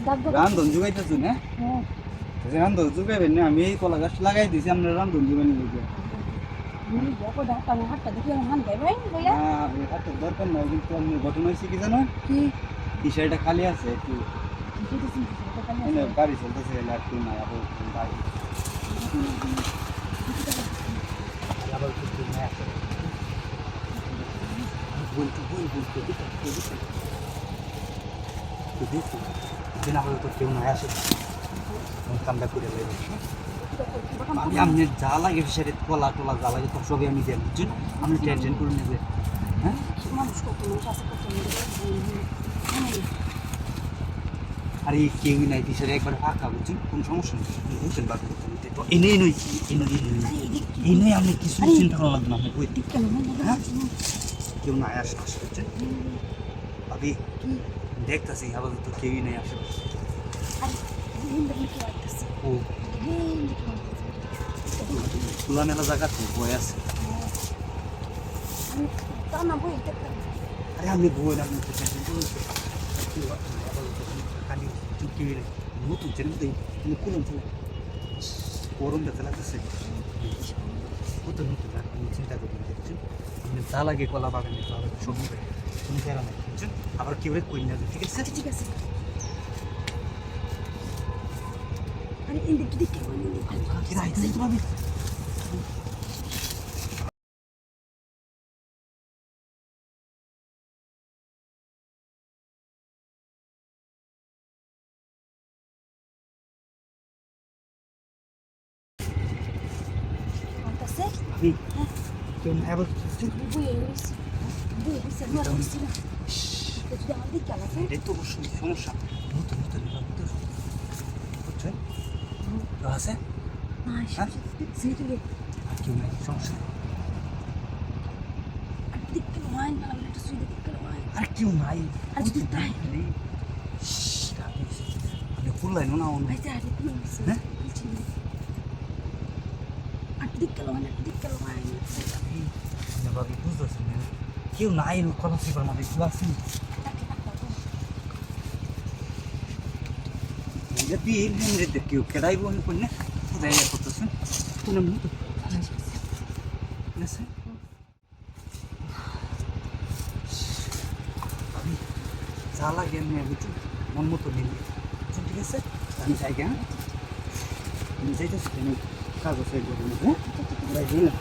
দাগ রান্ধন জুগাইতেছো না হ্যাঁ। রান্ধন জুগাইবেন না আমি এই কলা গাছ লাগাই দিছি আমরা রান্ধন জুগানি আমি আমি হাতের দরকার নয় কিন্তু ঘটনা হয়েছে কি জানো? কি? খালি আছে একটু। গাড়ি চলতেছে আবার গাড়ি আবার একটু নাই আছে বলতে বল বলতে তো দেখো দিন আবার তো কেউ নাই আসে কামটা করে লেগে আমি আপনি যা লাগে ফিসারে কলা টলা যা লাগে সব সবই আমি দেন বুঝছেন আপনি টেনশন করে নেবে হ্যাঁ আর এই কেউই নাই ফিসারে একবার ফাঁকা বুঝছেন কোনো সমস্যা নেই বুঝছেন বাকি তো এনেই নই এনে এই নই আপনি কিছু চিন্তা করা লাগবে না আপনি হ্যাঁ? কেউ নাই আসে বুঝছেন ভাবি দেখতেছি আপাতত কেউই নাই দেখলে ও। খোলামেলা জায়গা তো বই আছে আরে আমি বই না খালি চুক্তি হয়ে নতুন তুমি খুলুন গরম দেখতে লাগতেছে কত নতুন চিন্তা করি আপনি যা লাগে কলা বাগানে লাগে সবজি কোনো ফেরা নাই বুঝছেন আবার কেউ কই না ঠিক আছে আচ্ছা ঠিক আছে। আরে দেখতে কি রাইতে তুমি আছে আমি না যদি আমার দিকে আলাদা এটাই তো সমস্যা নতুন নতুন বুঝছেন আছে কেউ নাই সমস্যা আমি আর কেউ নাই আপনি খুললেন না হ্যাঁ? আর দেখতে নয় না দেখতে নয় আপনি ভাবি বুঝতেছেন না কেউ নাই কলা সিপার মাঝে কেউ আছে যদি এমনি কেউ কেডাইব আমি করি না কোথায় করতেছেন কোন ঠিক আছে যা লাগে এমনি বুঝছেন মন মতো বুঝছেন ঠিক আছে আমি যাই হ্যাঁ আমি যাইতেছি কেন কাগজ হয়ে যাবে না হ্যাঁ যাই না